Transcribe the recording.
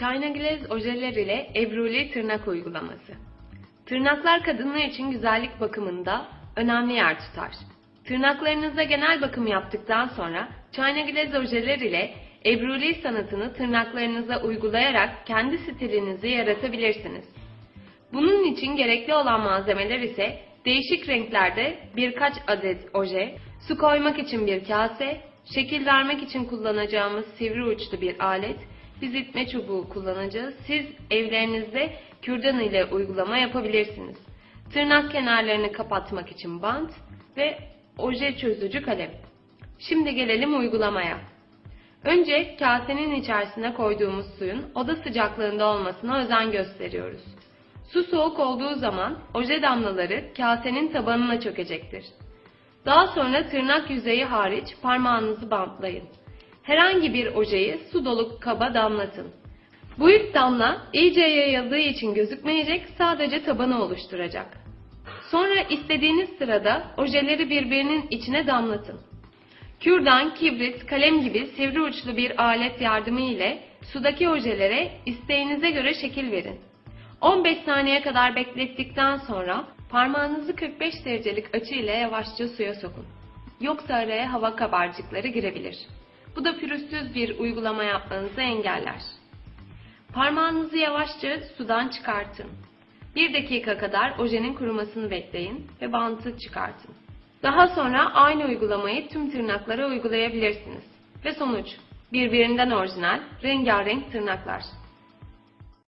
Glaze ojeler ile Ebruli tırnak uygulaması. Tırnaklar kadınlar için güzellik bakımında önemli yer tutar. Tırnaklarınıza genel bakım yaptıktan sonra Glaze ojeler ile Ebruli sanatını tırnaklarınıza uygulayarak kendi stilinizi yaratabilirsiniz. Bunun için gerekli olan malzemeler ise değişik renklerde birkaç adet oje, su koymak için bir kase, şekil vermek için kullanacağımız sivri uçlu bir alet, bizitme çubuğu kullanacağız. Siz evlerinizde kürdan ile uygulama yapabilirsiniz. Tırnak kenarlarını kapatmak için bant ve oje çözücü kalem. Şimdi gelelim uygulamaya. Önce kasenin içerisine koyduğumuz suyun oda sıcaklığında olmasına özen gösteriyoruz. Su soğuk olduğu zaman oje damlaları kasenin tabanına çökecektir. Daha sonra tırnak yüzeyi hariç parmağınızı bantlayın. Herhangi bir ojeyi su dolu kaba damlatın. Bu ilk damla iyice yayıldığı için gözükmeyecek, sadece tabanı oluşturacak. Sonra istediğiniz sırada ojeleri birbirinin içine damlatın. Kürdan, kibrit, kalem gibi sivri uçlu bir alet yardımı ile sudaki ojelere isteğinize göre şekil verin. 15 saniye kadar beklettikten sonra parmağınızı 45 derecelik açı ile yavaşça suya sokun. Yoksa araya hava kabarcıkları girebilir. Bu da pürüzsüz bir uygulama yapmanızı engeller. Parmağınızı yavaşça sudan çıkartın. 1 dakika kadar ojenin kurumasını bekleyin ve bantı çıkartın. Daha sonra aynı uygulamayı tüm tırnaklara uygulayabilirsiniz. Ve sonuç, birbirinden orijinal, rengarenk tırnaklar.